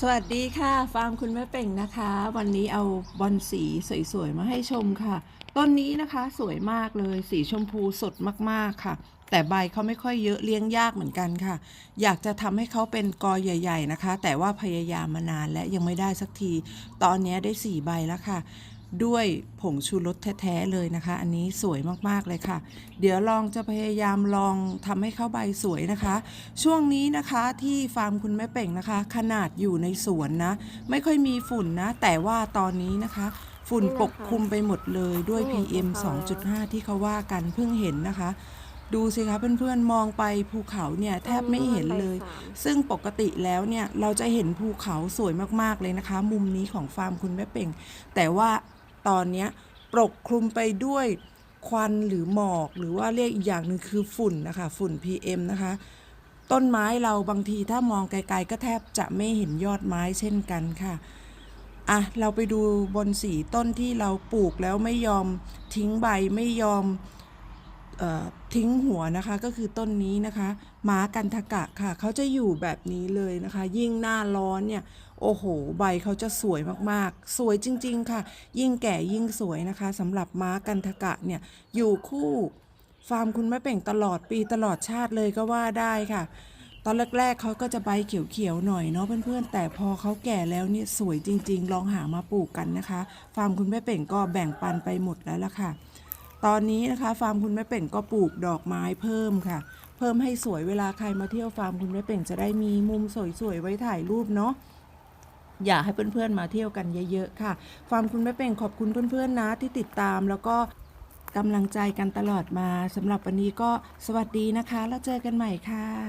สวัสดีค่ะ ฟาร์มคุณแม่เป่งนะคะ วันนี้เอาบอลสีสวยๆมาให้ชมค่ะ ต้นนี้นะคะสวยมากเลยสีชมพูสดมากๆค่ะ แต่ใบเขาไม่ค่อยเยอะเลี้ยงยากเหมือนกันค่ะ อยากจะทำให้เขาเป็นกอใหญ่ ๆนะคะ แต่ว่าพยายามมานานและยังไม่ได้สักที ตอนนี้ได้สี่ใบแล้วค่ะ ด้วยผงชูรสแท้ๆเลยนะคะ อันนี้สวยมากๆเลยค่ะ เดี๋ยวลองจะพยายามลองทำให้เขาใบสวยนะคะ ช่วงนี้นะคะที่ฟาร์มคุณแม่เป่งนะคะ ขนาดอยู่ในสวนนะ ไม่ค่อยมีฝุ่นนะ แต่ว่าตอนนี้นะคะฝุ่นปกคลุมไปหมดเลยด้วย PM 2.5 ที่เขาว่ากันเพิ่งเห็นนะคะ ดูสิคะเพื่อนๆมองไปภูเขาเนี่ยแทบไม่เห็นเลย ซึ่งปกติแล้วเนี่ยเราจะเห็นภูเขาสวยมากๆเลยนะคะ มุมนี้ของฟาร์มคุณแม่เป่ง แต่ว่าตอนเนี้ยปกคลุมไปด้วยควันหรือหมอกหรือว่าเรียกอีกอย่างหนึ่งคือฝุ่นนะคะ ฝุ่น PM นะคะ ต้นไม้เราบางทีถ้ามองไกลๆ ก็แทบจะไม่เห็นยอดไม้เช่นกันค่ะอะเราไปดูบนสีต้นที่เราปลูกแล้วไม่ยอมทิ้งใบไม่ยอมเออ ทิ้งหัวนะคะก็คือต้นนี้นะคะม้ากันทกะค่ะ เขาจะอยู่แบบนี้เลยนะคะ ยิ่งหน้าร้อนเนี่ย โอ้โห ใบเขาจะสวยมากๆ สวยจริง ๆ ค่ะ ยิ่งแก่ยิ่งสวยนะคะสำหรับม้ากันทกะเนี่ย อยู่คู่ฟาร์มคุณแม่เป่งตลอดปีตลอดชาติเลยก็ว่าได้ค่ะ ตอนแรกๆเขาก็จะใบเขียวๆหน่อยเนาะเพื่อนๆ แต่พอเขาแก่แล้วเนี่ยสวยจริง ๆ ลองหามาปลูกกันนะคะ ฟาร์มคุณแม่เป่งก็แบ่งปันไปหมดแล้วล่ะค่ะ ตอนนี้นะคะฟาร์มคุณแม่เป่งก็ปลูกดอกไม้เพิ่มค่ะ เพิ่มให้สวยเวลาใครมาเที่ยวฟาร์มคุณแม่เป่งจะได้มีมุมสวยๆไว้ถ่ายรูปเนาะอยากให้เพื่อนๆมาเที่ยวกันเยอะๆค่ะ ฟาร์มคุณแม่เป่งขอบคุณเพื่อนๆนะที่ติดตามแล้วก็กำลังใจกันตลอดมาสำหรับวันนี้ก็สวัสดีนะคะ แล้วเจอกันใหม่ค่ะ